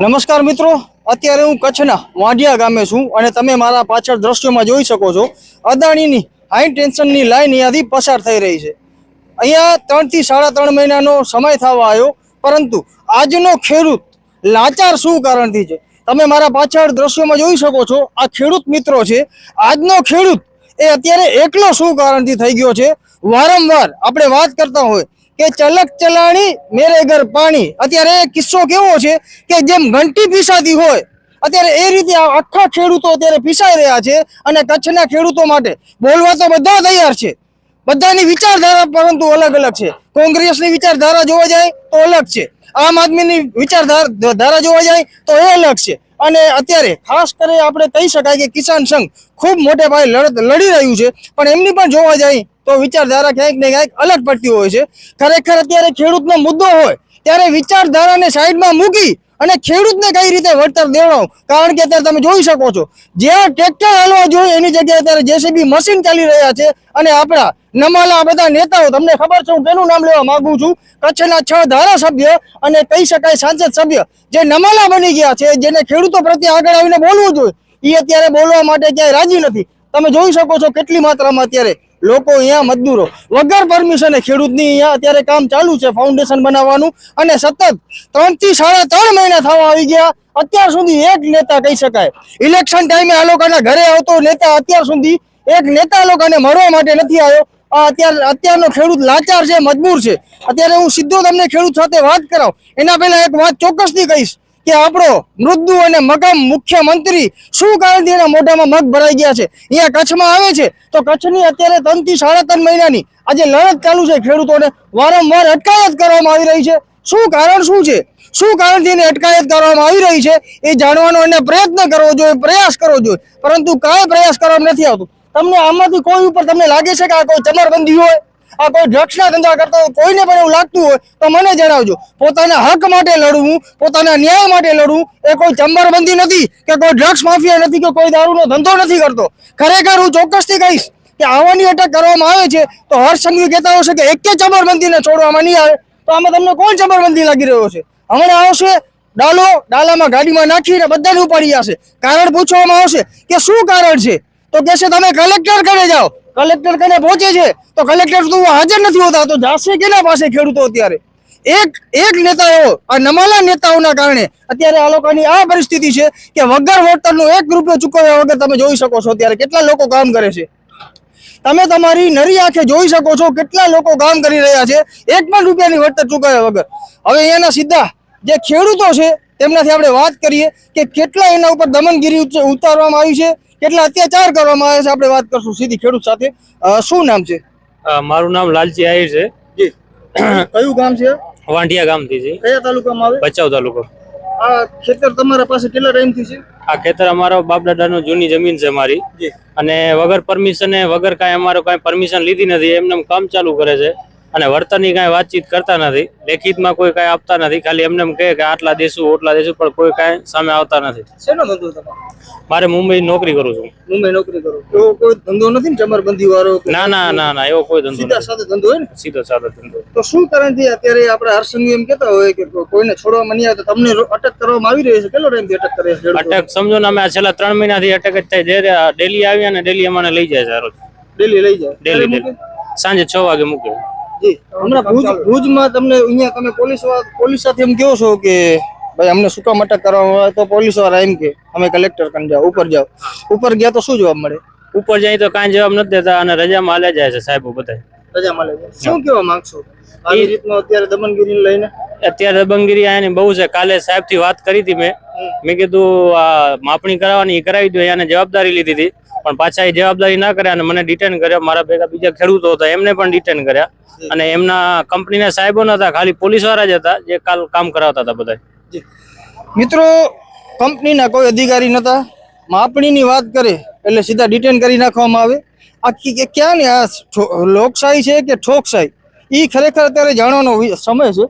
નમસ્કાર મિત્રો. અત્યારે હું કચ્છના વાંઢિયા ગામે છું અને તમે મારા પાછળ દ્રશ્યોમાં જોઈ શકો છો. અદાણીની હાઈ ટેન્શનની લાઈન અહીંયાથી પસાર થઈ રહી છે. અહીંયા ત્રણથી સાડા ત્રણ મહિનાનો સમય થવા આવ્યો, પરંતુ આજનો ખેડૂત લાચાર શું કારણથી છે? તમે મારા પાછળ દ્રશ્યોમાં જોઈ શકો છો, આ ખેડૂત મિત્રો છે. આજનો ખેડૂત એ અત્યારે એકલો શું કારણથી થઈ ગયો છે? વારંવાર આપણે વાત કરતા હોય કે ચલક ચલાણી, મેરે ઘર પાણી. અત્યારે એ કિસ્સો કેવો છે કે જેમ ઘંટી પીસાતી હોય, અત્યારે એ રીતે આખા ખેડૂતો અત્યારે પીસાઈ રહ્યા છે અને કચ્છના ખેડૂતો માટે બોલવા તો બધા તૈયાર છે. બધાની વિચારધારા પરંતુ અલગ અલગ છે. કોંગ્રેસની વિચારધારા જોવા જાય તો અલગ છે. આમ આદમીની વિચારધારા ધારા જોવા જાય તો એ અલગ છે. અને અત્યારે ખાસ કરી આપણે કહી શકાય કે કિસાન સંઘ ખૂબ મોટે પાયે લડત લડી રહ્યું છે. પણ એમની પણ જોવા જાય તો વિચારધારા ક્યાંક ને ક્યાંક અલગ પડતી હોય છે. ખરેખર અત્યારે ખેડૂતનો મુદ્દો હોય ત્યારે વિચારધારાને સાઈડમાં મૂકી અને ખેડૂતને કઈ રીતે વળતર દેવડાવ કારણ કે અત્યારે તમે જોઈ શકો છો, જ્યાં ટ્રેક્ટર હાલવા જોઈએ, એની જગ્યાએ અત્યારે જેસીબી મશીન ચાલી રહ્યા છે અને આપણા નમાલા બધા નેતાઓ, તમને ખબર છે, હું તેનું નામ લેવા માંગુ છું, કચ્છના છ ધારાસભ્ય અને કહી શકાય સાંસદ સભ્ય, જે નમાલા બની ગયા છે, જેને ખેડૂતો પ્રત્યે આગળ આવીને બોલવું જોઈએ એ અત્યારે બોલવા માટે ક્યાંય રાજી નથી. તમે જોઈ શકો છો કેટલી માત્રામાં અત્યારે લોકો અહીંયા મજદૂરો. વગર પરમિશને ખેડૂતની અહીંયા અત્યારે કામ ચાલુ છે ફાઉન્ડેશન બનાવવાનું. અને સતત ત્રણથી સાડા ત્રણ મહિના થવા આવી ગયા. અત્યાર સુધી એક નેતા કહી શકાય. ઇલેક્શન ટાઈમે આ લોકોના ઘરે આવતો નેતા અત્યાર સુધી એક નેતા લોકોને મળવા માટે નથી આવ્યો. આ અત્યાર, અત્યારનો ખેડૂત લાચાર છે, મજબૂર છે. અત્યારે હું સીધો તમને ખેડૂત સાથે વાત કરાવ. એના પહેલા એક વાત ચોક્કસથી કહીશ. કે આપણો મૃદુ અને મકામ મુખ્યમંત્રી શું કારણથી એના મોઢામાં મગ ભરાઈ ગયા છે? અહીંયા કચ્છમાં આવે છે? તો કચ્છની અત્યારે ત્રણથી સાડા ત્રણ મહિનાની. આજે લડત ચાલુ છે ખેડૂતોને. વારંવાર અટકાયત કરવામાં આવી રહી છે. શું કારણ શું છે? શું કારણથી એને અટકાયત કરવામાં આવી રહી છે? એ જાણવાનો એને પ્રયત્ન કરવો જોઈએ, પ્રયાસ કરવો જોઈએ. પરંતુ કાંઈ પ્રયાસ કરવામાં નથી આવતું. તમને આમાંથી કોઈ ઉપર તમને લાગે છે કે આ કોઈ ચમરબંધી હોય? આ કોઈ ડ્રગ્સના ધંધા કરતો હોય, કોઈને પણ એવું લાગતું હોય, તો મને જણાવજો. પોતાના હક માટે લડવું, પોતાના ન્યાય માટે લડવું, એ કોઈ ચંબરબંધી નથી કે કોઈ ડ્રગ્સ માફિયા નથી કે કોઈ દારૂનો ધંધો નથી કરતો. ખરેખર હું ચોક્કસથી કહીશ કે આવવાની અટક કરવામાં આવે છે, તો હર્ષ સંઘવી કહેતા હશે કે એકે ચબરબંધીને છોડવામાં નહીં આવે. તો આમાં તમને કોણ ચમરબંધી લાગી રહ્યો છે? હમણાં આવશે, ડાલો, ડાલામાં ગાડીમાં નાખીને બધાને ઉપાડી જશે. કારણ પૂછવામાં આવશે કે શું કારણ છે? તો કહેશે તમે કલેક્ટર કરે જાઓ. કલેક્ટર કને પહોંચે છે, તો કલેક્ટર તો હાજર નથી હોતા, તો જાશે કેના પાસે ખેડૂતો અત્યારે? એક એક નેતાઓ આ નમાલા નેતાઓના કારણે અત્યારે આ લોકોની આ પરિસ્થિતિ છે કે વગર વોટરનું એક રૂપિયો ચૂકવ્યા વગર તમે જોઈ શકો છો અત્યારે કેટલા લોકો કામ કરે છે. તમે તમારી નરી આંખે જોઈ શકો છો કેટલા લોકો કામ કરી રહ્યા છે, એક પણ રૂપિયાની વળતર ચૂકવ્યા વગર. હવે અહીંયાના સીધા જે ખેડૂતો છે, તેમનાથી આપણે વાત કરીએ કે કેટલા એના ઉપર દમનગીરી ઉતારવામાં આવી છે કેટલા અત્યાચાર કરવામાં આવે છે. આપણે વાત કરશું સીધી ખેડૂત સાથે. શું નામ છે? મારું નામ લાલજી આહિર છે. જી. કયું ગામ છે? વાંઢિયા ગામથી છે. કયા તાલુકામાં આવે? ભચાઉ તાલુકો. આ ખેતર તમારા પાસે કેટલા ટાઈમથી છે? આ ખેતર અમારો બાપ દાદાનો જૂની જમીન છે મારી. અને વગર પરમિશન વગર કાંઈ અમારો કાંઈ પરમિશન લીધી નથી. એમને એમ કામ ચાલુ કરે છે. અને વળતરની કાંઈ વાતચીત કરતા નથી. લેખિતમાં કોઈ કાંઈ આપતા નથી. ખાલી એમને એમ કહે કે આટલા દેશું ઓટલા દેશું પણ કોઈ કાંઈ સામે આવતા નથી. શેનો ધંધો તમારો? મારે મુંબઈ નોકરી કરું છું. મુંબઈ નોકરી કરું. એવો કોઈ ધંધો નથી ને ચમરબંધી વાળો ના ના ના ના એવો કોઈ ધંધો સીધા સાધો સાદો ધંધો હોય ને? સીધો સાદો ધંધો. તો શું કારણથી અત્યારે આપણે હરસંગી એમ કહેતા હોય કે કોઈને છોડવામાં નહીં આવે તો તમને અટક કરવામાં આવી રહી છે કેટલો ટાઈમથી અટક કરે છે અટક સમજો ને અમે આ છેલ્લા ત્રણ મહિનાથી અટક જ થાય. ડેલી આવ્યા અને ડેલી અમને લઈ જાય છે રોજ. ડેલી લઈ જાય. ડેલી સાંજે છ વાગે મૂકે. હમણાં ભુજ ભુજમાં તમને અહીંયા તમે પોલીસ પોલીસ સાથે એમ કહો છો કે ભાઈ અમને સુકા મટક કરવામાં આવે તો પોલીસવાળા એમ કે અમે કલેક્ટર કન જાઓ ઉપર જાઓ. ઉપર ગયા તો શું જવાબ મળે? ઉપર જાય તો કાંઈ જવાબ નથી દેતા અને રજામાં હાલ્યા જાય છે સાહેબો બધા રજા મળે છે. શું કહેવા માંગશો? આવી રીતનો અત્યારે દમનગીરી લઈને? અત્યારે દબંગગીરી આની બહુ છે. કાલે સાહેબથી વાત કરી હતી મેં. મેં કીધું આ માપણી કરાવવાની કરાવી દો એને જવાબદારી લીધી હતી. પણ પાછા એ જવાબદારી ના કર્યા અને મને ડિટેન કર્યા. મારા ભેગા બીજા ખેડૂતો હતા એમને પણ ડિટેન કર્યા. અને એમના કંપનીના સાહેબો નતા ખાલી પોલીસવાળા જ હતા જે કાલ કામ કરાવતા હતા બધા મિત્રો કંપનીના કોઈ અધિકારી નતા. માપણીની વાત કરે એટલે સીધા ડિટેન કરી નાખવામાં આવે. આ કે ક્યાં ને આ લોકશાહી છે કે ઠોકશાહી? એ ખરેખર અત્યારે જાણવાનો સમય છે.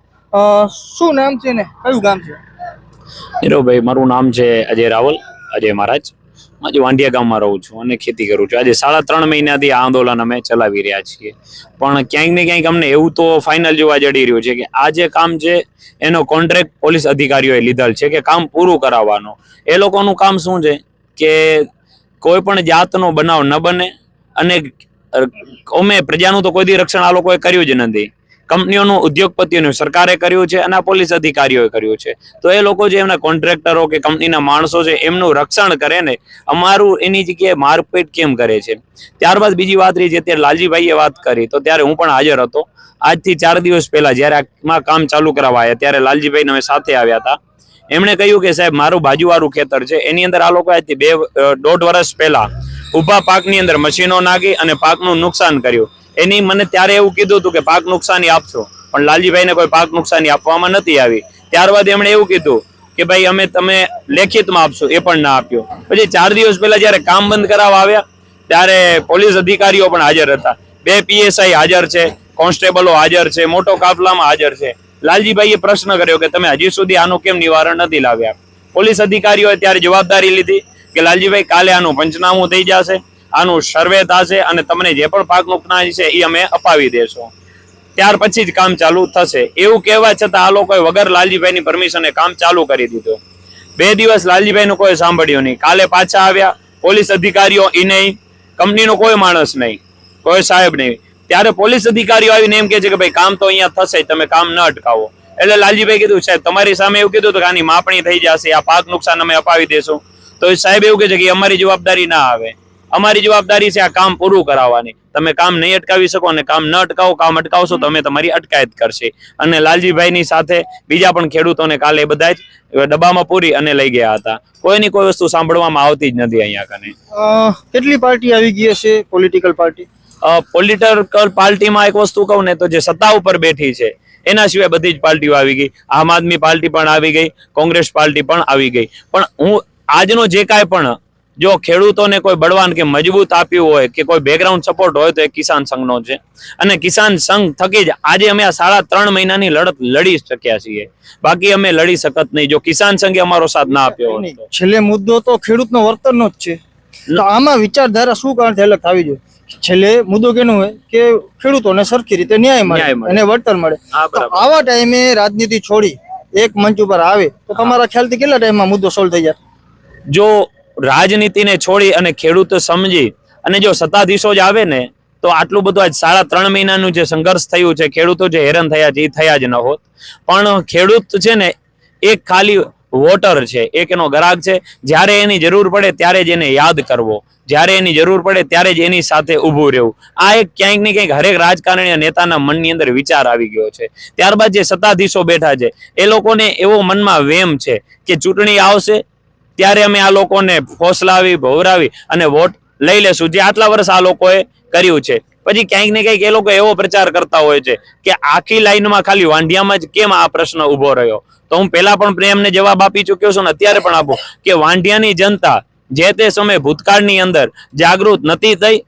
શું નામ છે ને? કયું ગામ છે? હીરોભાઈ મારું નામ છે અજય રાવલ અજય મહારાજ. આજે વાંડિયા ગામમાં રહું છું અને ખેતી કરું છું. આજે સાડા ત્રણ મહિનાથી આ આંદોલન અમે ચલાવી રહ્યા છીએ. પણ ક્યાંક ને ક્યાંક અમને એવું તો ફાઇનલ જોવા જડી રહ્યું છે કે આ જે કામ છે, એનો કોન્ટ્રાક્ટ પોલીસ અધિકારીઓએ લીધેલ છે કે કામ પૂરું કરાવવાનો. એ લોકોનું કામ શું છે કે કોઈ પણ જાતનો બનાવ ન બને અને અમે પ્રજાનું તો કોઈ દી રક્ષણ આ લોકોએ કર્યું જ નથી. કંપનીઓનું ઉદ્યોગપતિઓનું સરકારે કર્યું છે અને પોલીસ અધિકારીઓએ કર્યું છે. તો એ લોકો જે એમના કોન્ટ્રાક્ટરો કે કંપનીના માણસો છે એમનું રક્ષણ કરે ને અમારું એની જગ્યાએ મારપીટ કેમ કરે છે? ત્યારબાદ બીજી વાત રહી, જે ત્યારે લાલજીભાઈએ વાત કરી, તો ત્યારે હું પણ હાજર હતો. આજથી ચાર દિવસ પહેલા જ્યારે આમાં કામ ચાલુ કરાવવા આવ્યા ત્યારે લાલજીભાઈને અમે સાથે આવ્યા હતા. એમણે કહ્યું કે સાહેબ, મારું બાજુવાળું ખેતર છે, એની અંદર આ લોકો આજથી બે દોઢ વર્ષ પહેલા ઊભા પાકની અંદર મશીનો નાખી અને પાકનું નુકસાન કર્યું. એની મને ત્યારે એવું કીધું હતું કે પાક નુકસાની આપશો. પણ લાલજીભાઈને કોઈ પાક નુકસાની આપવામાં નથી આવી. ત્યારબાદ એમણે એવું કીધું કે ભાઈ, અમે તમે લેખિતમાં આપશો, એ પણ ના આપ્યો. પછી ચાર દિવસ પહેલા જ્યારે કામ બંધ કરાવવા આવ્યા, ત્યારે પોલીસ અધિકારીઓ પણ હાજર હતા. બે પીએસઆઈ હાજર છે, કોન્સ્ટેબલો હાજર છે, મોટો કાફલામાં હાજર છે. લાલજીભાઈએ પ્રશ્ન કર્યો કે તમે હજી સુધી આનું કેમ નિવારણ નથી લાવ્યા? પોલીસ અધિકારીઓએ ત્યારે જવાબદારી લીધી કે લાલજીભાઈ કાલે આનું પંચનામું થઈ જશે. આનું સર્વે થશે અને તમને જે પણ પાક નુકસાન છે એ અમે અપાવી દેશું. ત્યાર પછી જ કામ ચાલુ થશે. એવું કહેવા છતાં આ લોકોએ વગર લાલજીભાઈની પરમિશને કામ ચાલુ કરી દીધું. બે દિવસ લાલજીભાઈનું કોઈ સાંભળ્યું નહીં. કાલે પાછા આવ્યા. પોલીસ અધિકારીઓ એ નહીં. કંપનીનો કોઈ માણસ નહીં. કોઈ સાહેબ નહીં. ત્યારે પોલીસ અધિકારીઓ આવીને એમ કે છે કે ભાઈ કામ તો અહીંયા થશે, તમે કામ ન અટકાવો. એટલે લાલજીભાઈ કીધું, સાહેબ, તમારી સામે એવું કીધું કે આની માપણી થઈ જશે, આ પાક નુકસાન અમે અપાવી દેશું. તો એ સાહેબ એવું કહે છે કે અમારી જવાબદારી ના આવે. અમારી જવાબદારી છે આ કામ પૂરું કરાવવાની. તમે કામ નહીં અટકાવી શકો અને કામ ન અટકાવો કામ અટકાવશો તો અમે તમારી અટકાયત કરશે. અને લાલજીભાઈની સાથે બીજા પણ ખેડૂતોને કાલે બધા જ ડબ્બામાં પૂરી અને લઈ ગયા હતા. કોઈની કોઈ વસ્તુ સાંભળવામાં આવતી જ નથી અહીંયા કને. કેટલી પાર્ટી આવી ગઈ હશે પોલિટિકલ પાર્ટી પોલિટિકલ પાર્ટીમાં એક વસ્તુ કહું ને તો જે સત્તા ઉપર બેઠી છે એના સિવાય બધી જ પાર્ટીઓ આવી ગઈ. આમ આદમી પાર્ટી પણ આવી ગઈ કોંગ્રેસ પાર્ટી પણ આવી ગઈ. પણ હું આજનો જે કાંઈ પણ જો ખેડૂતોને કોઈ બળવાન કે મજબૂત આપ્યું હોય કે કોઈ બેકગ્રાઉન્ડ સપોર્ટ હોય તો એ કિસાન સંઘનો છે. અને કિસાન સંઘ થકી જ આજે અમે આ સાડા ત્રણ મહિનાની લડત લડી શક્યા છીએ. બાકી અમે લડી શકત નહીં. જો કિસાન સંઘે અમારો સાથ ના આપ્યો છેલ્લે મુદ્દો તો ખેડૂતનો વર્તનનો જ છે. આમાં વિચારધારા શું કારણથી અલગ થવી જોઈએ. છેલ્લે મુદ્દો કેનો હોય કે ખેડૂતોને સરખી રીતે ન્યાય મળે મળે. અને વળતર મળે. તો આવા ટાઈમે રાજનીતિ છોડી એક મંચ ઉપર આવે તો તમારા ખ્યાલથી કેટલા ટાઈમમાં મુદ્દો સોલ્વ થઈ જાય? જો રાજનીતિને છોડી અને ખેડૂતો સમજી અને જો સત્તાધીશો જ આવે ને, તો આટલું બધું આજ સાડા ત્રણ મહિનાનું જે સંઘર્ષ થયું છે, ખેડૂતો જે હેરાન થયા છે એ થયા જ ન હોત. પણ ખેડૂત છે ને, એક ખાલી વોટર છે, એક એનો ગ્રાહક છે. જ્યારે એની જરૂર પડે ત્યારે જ એને યાદ કરવો. જ્યારે એની જરૂર પડે ત્યારે જ એની સાથે ઊભું રહેવું. આ એક ક્યાંક ને ક્યાંક હરેક રાજકારણી નેતાના મનની અંદર વિચાર આવી ગયો છે. ત્યારબાદ જે સત્તાધીશો બેઠા છે, એ લોકોને એવો મનમાં વેમ છે કે ચૂંટણી આવશે ત્યારે અમે આ લોકોને ફોસલાવી, ભવરાવી અને વોટ લઈ લેશું. જે આટલા વર્ષ આ લોકોએ કર્યું છે. પછી ક્યાંક ને ક્યાંક એ લોકો એવો પ્રચાર કરતા હોય છે કે આખી લાઈનમાં ખાલી વાંઢિયામાં જ કેમ આ પ્રશ્ન ઊભો રહ્યો? તો હું પહેલા પણ પ્રેમને જવાબ આપી ચૂક્યો છું ને અત્યારે પણ આપું કે વાંઢિયાની જનતા જે તે સમયે ભૂતકાળની અંદર જાગૃત નથી થઈ,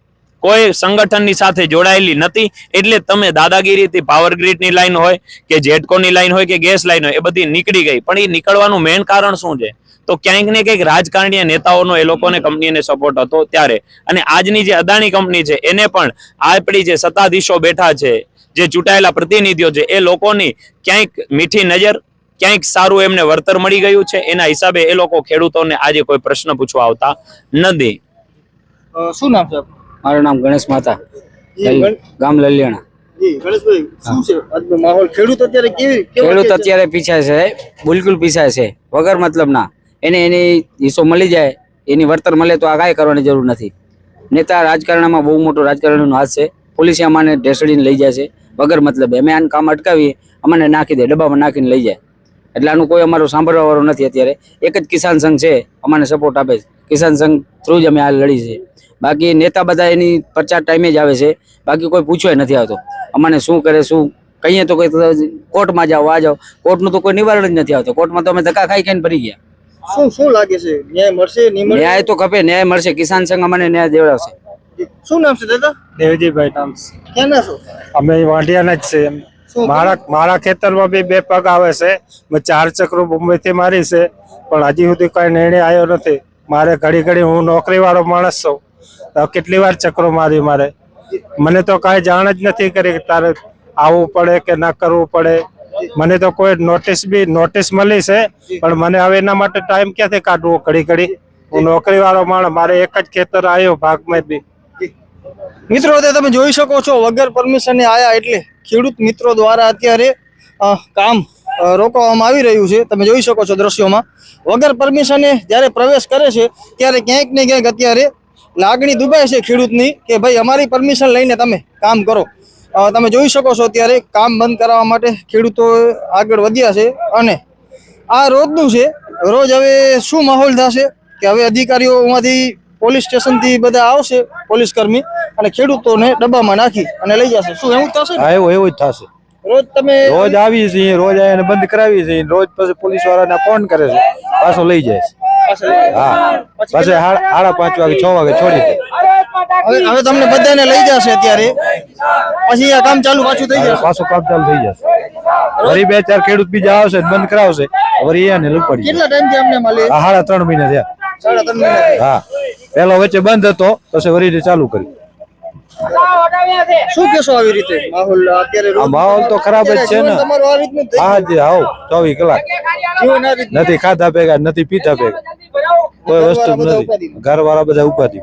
કોઈ સંગઠનની સાથે જોડાયેલી નથી, એટલે તમે દાદાગીરીથી પાવર ગ્રીડની લાઈન હોય કે જેટકોની લાઈન હોય કે ગેસ લાઈન હોય, એ બધી નીકળી ગઈ. પણ એ નીકળવાનું મેઇન કારણ શું છે? તો ક્યાંક ને ક્યાંક રાજકારણીય નેતાઓનો એ લોકોને કંપનીને સપોર્ટ હતો ત્યારે. અને આજની જે અદાણી કંપની છે એને પણ આપણી જે સત્તાધીશો બેઠા છે જે ચૂંટાયેલા પ્રતિનિધિઓ છે એ લોકોની ક્યાંક મીઠી નજર ક્યાંક સારું એમને વળતર મળી ગયું છે એના હિસાબે એ લોકો ખેડૂતોને આજે કોઈ પ્રશ્ન પૂછવા આવતા નથી. શું નામ છે મારું નામ ગણેશ માતા. ગામ લલિયાણા. જી, ગણેશભાઈ શું છે? આજનો માહોલ? ખેડૂત અત્યારે? પીછાય છે બિલકુલ પીછાય છે. વગર મતલબના એને એની હિસ્સો મળી જાય, એની વળતર મળે તો આ કાંઈ કરવાની જરૂર નથી. નેતા રાજકારણમાં બહુ મોટો રાજકારણીનો હાથ છે. પોલીસે અમાને ઢેસડીને લઈ જાય છે. વગર મતલબે. અમે આનું કામ અટકાવીએ, અમને નાખી દે, ડબ્બામાં નાખીને લઈ જાય. એટલે આનું કોઈ અમારું સાંભળવા વાળું નથી અત્યારે. એક જ કિસાન સંઘ છે, અમને સપોર્ટ આપે છે. કિસાન સંઘ થ્રુ જ અમે આ લડી છે. બાકી નેતા બધા એની પ્રચાર ટાઈમે જ આવે છે. બાકી કોઈ પૂછવાય નથી આવતો. અમને શું કરે, શું કહીએ તો કોઈ કોર્ટમાં જાઓ, આ જાઓ. કોર્ટનું તો કોઈ નિવારણ જ નથી આવતું. કોર્ટમાં તો અમે ધક્કા ખાઈ ખાઈને ભરી ગયા. શું શું લાગે છે? ન્યાય મળશે નહીં મળે ન્યાય તો ખપે ન્યાય મળશે. કિસાન સંઘ અમને ન્યાય દેવડાવશે. શું નામ છે દાદા? દેવજીભાઈ નામ છે. ક્યાંના છો? અમે વાંઢિયાના જ છે એમ. મારા મારા ખેતરમાં બી બે પગ આવે છે. મેં ચાર ચક્રો મુંબઈથી મારી છે. પણ હજી સુધી કઈ નિર્ણય આવ્યો નથી. મારે ઘડી ઘડી હું નોકરી વાળો માણસ છું. કેટલી વાર ચક્રો મારી મારે? મને તો કાંઈ જાણ જ નથી કરી તારે આવવું પડે કે ના કરવું પડે. મને તો કોઈ નોટિસ બી નોટિસ મળી છે પણ મને હવે એના માટે ટાઈમ ક્યાંથી કાઢવો ઘડી ઘડી? હું નોકરી વાળો માણસ મારે એક જ ખેતર આવ્યો ભાગમાં બી. મિત્રો તે તમે જોઈ શકો છો વગર પરમિશને આયા એટલે ખેડૂત મિત્રો દ્વારા અત્યારે કામ રોકવામાં આવી રહ્યું છે. તમે જોઈ શકો છો દ્રશ્યોમાં. વગર પરમિશને જ્યારે પ્રવેશ કરે છે ત્યારે ક્યાંક ને ક્યાંક અત્યારે લાગણી દુભાય છે ખેડૂતની કે ભાઈ અમારી પરમિશન લઈને તમે કામ કરો. તમે જોઈ શકો છો અત્યારે કામ બંધ કરાવવા માટે ખેડૂતો આગળ વધ્યા છે અને આ રોજનું છે. રોજ હવે શું માહોલ થશે કે હવે અધિકારીઓમાંથી પોલીસ સ્ટેશનથી બધા આવશે પોલીસ કર્મી અને ખેડૂતોને ડબ્બામાં નાખી અને લઈ જશે. શું એવું થશે? હા એવું એવું જ થશે. રોજ તમે રોજ આવી છીએ રોજ આવીને બંધ કરાવીએ છીએ રોજ પછી પોલીસ વાળાને ફોન કરે છે પાછો લઈ જાય છે. હા પછી સાડા પાંચ વાગે છ વાગે છોડી દે. હવે તમને બધાને લઈ જશે અત્યારે. પછી આ કામ ચાલુ પાછું થઈ જશે. પાછું કામ ચાલુ થઈ જશે. વળી બે ચાર ખેડૂત બીજા આવશે બંધ કરાવશે. વળી એને લૂપડી કેટલા ટાઈમથી અમને મળી? સાડા ત્રણ મહિના થયા. સાડા ત્રણ મહિના હા. પેલો વચ્ચે બંધ હતો પછી વળી ચાલુ કરી શું કેશો આવી રીતે? માહોલ અત્યારે આ માહોલ તો ખરાબ જ છે ને. તમારું આ રીતનું હા જ આવો ચોવીસ કલાક. નથી ખાધા ભેગા નથી પીતા ભેગા. કોઈ વસ્તુ નથી. ઘર વાળા બધા ઉપાધિ.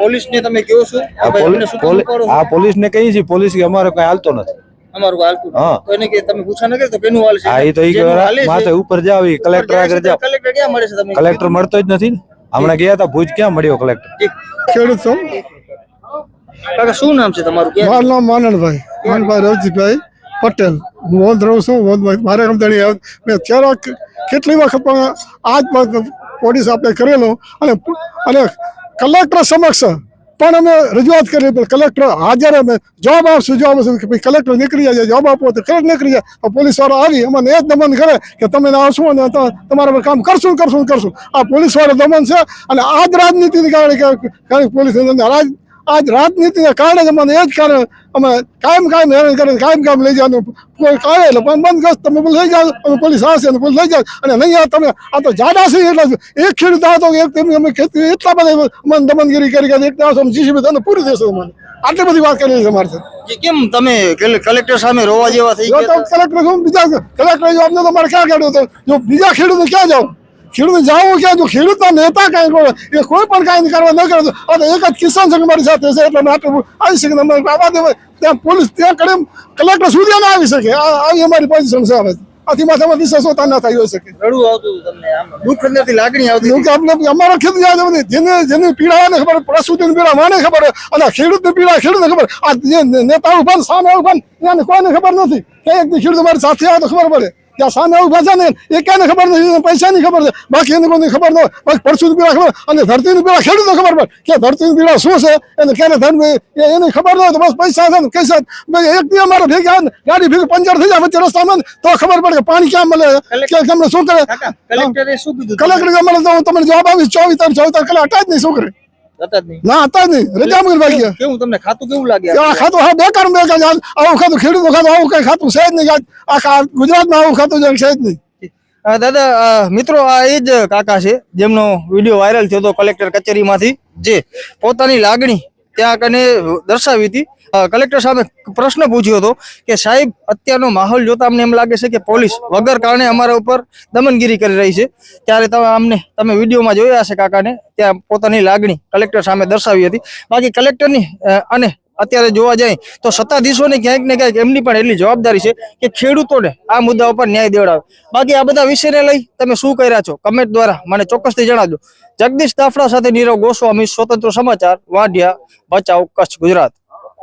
પોલીસને તમે કહો છો? આ આ પોલીસ શું કામ ઉપાડો છો? આ પોલીસ ને કહીએ છીએ પોલીસ કે અમારે કઈ હાલતો નથી. અમારું હાલતું તો એને કે તમે પૂછા ન કરે તો કેનું હાલ છે? હા એ તો ઈ જેનું હાલે છે, માથે ઉપર જાવ ઈ કલેક્ટર આગળ જાવ કલેક્ટર ક્યાં મળે છે તમને કલેક્ટર મળતો જ નથી હમણાં ગયા હતા ભુજ ક્યાં મળ્યો કલેક્ટર? ખેડૂત છું કાકા શું નામ છે તમારું? મારું નામ માનણભાઈ માનભાઈ રવજીભાઈ પટેલ. હું વોંધ રહું છું વોંધભાઈ મારે મેં ત્યારે કેટલી વખત પણ આજ પણ પોલીસ આપણે કરેલો અને અને કલેક્ટર સમક્ષ પણ અમે રજૂઆત કરી, પણ કલેક્ટર હાજર અમે જવાબ આપશું જવાબ આપશું. કલેક્ટર નીકળી જાય, જવાબ આપો તો ખરેખર નીકળી જાય. તો આવી, અમને એ જ દમન કરે કે તમે આવશો અને તમારા કામ કરશું કરશું કરશું. આ પોલીસવાળા દમન છે અને આ જ રાજનીતિને કારણે પોલીસ રાજ આજ રાજનીતિના કારણે જ અમને એ જ કારણે અમે કાયમ કાયમ હેરાન કરીને કાયમ કાયમ લઈ જવાનું. કોઈ કાઢે એટલે બંધ કરશે તમે લઈ જાઓ અમે પોલીસ આવશે અને પોલીસ લઈ જાય અને નહીં આ તમે આ તો જાડા છે એટલે એક ખેડૂત આવતો એક તેમની અમે ખેતી એટલા બધા મન દમનગીરી કરી કે એક આવશે જીસીબી તમને પૂરી દેશો મને આટલી બધી વાત કરી છે મારે કેમ તમે કલે- કલેક્ટર સામે રોવા જેવા થઈ ગયા કલેક્ટર બીજા કલેક્ટર જો આપને તો મારે ક્યાં કાઢ્યો હતો? જો બીજા ખેડૂતો ક્યાં જાવ ખેડૂત જાવું ક્યાં જો ખેડૂતના નેતા કાંઈ કરે એ કોઈ પણ કાંઈ કરવા ન કરે અને એક જ કિસાન સંઘ મારી સાથે છે એટલે માટે આવી શકે અમારે આવા દેવાય ત્યાં પોલીસ ત્યાં કડે કલેક્ટર સુધી ના આવી શકે. આ આવી અમારી પોઝિશન છે હવે. આથી માથામાં વિશ્વાસ હોતા ના થઈ શકે. રડવું આવતું તમને આમ. દુઃખ અંદરથી લાગણી આવતી એવું કે આપણે અમારા ખેતી યાદ બધી જેને જેને પીડા ને ખબર પ્રસૂતિની પીડા માને ખબર અને ખેડૂતની પીડા ખેડૂતને ખબર. આ જે નેતા ઊભા સામે ઊભા એને કોઈને ખબર નથી. કે એક ખેડૂત મારી સાથે આવે તો ખબર પડે. ત્યાં સામે ઊભા છે ને એ ક્યાંને ખબર નથી? પૈસા પૈસાની ખબર છે. બાકી એને કોઈ ખબર ન હોય. બાકી પરસુની પીડા ખબર. અને ધરતીની પીડા ખેડૂતો ખબર પડે કે ધરતીની પીડા શું છે? એને ક્યારે ધન એની ખબર ન હોય તો બસ પૈસા છે ને ભાઈ એક દી અમારે ભેગા ગાડી ભેગી પંચર થઈ જાય વચ્ચે રસ્તામાં તો ખબર પડે કે પાણી ક્યાં મળે કે તમને શું કરે? કલેક્ટરે શું કીધું કલેક્ટર અમારે તો તમને જવાબ આવીશ ચોવીસ તારીખ ચોવીસ તારીખ કલાક હતા જ નહીં શું નહીં ના હતા નહીં. રજા મગર ભાઈ કેવું તમને? ખાતું કેવું લાગે આ ખાતું હા બેકાર બેકાર આવું ખાતું ખેડૂતો ખાતું આવું કઈ ખાતું છે જ નહીં. આખા ગુજરાતમાં આવું ખાતું છે જ નહીં. દાદા મિત્રો આ એ જ કાકા છે જેમનો વીડિયો વાયરલ થયો હતો કલેક્ટર કચેરીમાંથી. જે પોતાની લાગણી ત્યાં કને દર્શાવી હતી. કલેક્ટર સામે પ્રશ્ન પૂછ્યો હતો કે, સાહેબ, અત્યારનો માહોલ જોતા અમને એમ લાગે છે કે પોલીસ વગર કારણે અમારા ઉપર દમનગીરી કરી રહી છે. ત્યારે તમે અમને, તમે વિડીયોમાં જોયા હશે કાકાને, ત્યાં પોતાની લાગણી કલેક્ટર સામે દર્શાવી હતી. બાકી કલેક્ટરની અને અત્યારે જોવા જાય તો સત્તાધીશોને ક્યાંક ને ક્યાંક એમની પણ એટલી જવાબદારી છે કે ખેડૂતોને આ મુદ્દા ઉપર ન્યાય દેવડાવે. બાકી આ બધા વિષયને લઈ તમે શું કર્યા છો? કમેન્ટ દ્વારા મને ચોક્કસથી જણાવજો. જગદીશ દાફડા સાથે નીરવ ગોસ્વામી, સ્વતંત્ર સમાચાર, વાઢિયા, બચાવ કચ્છ ગુજરાત.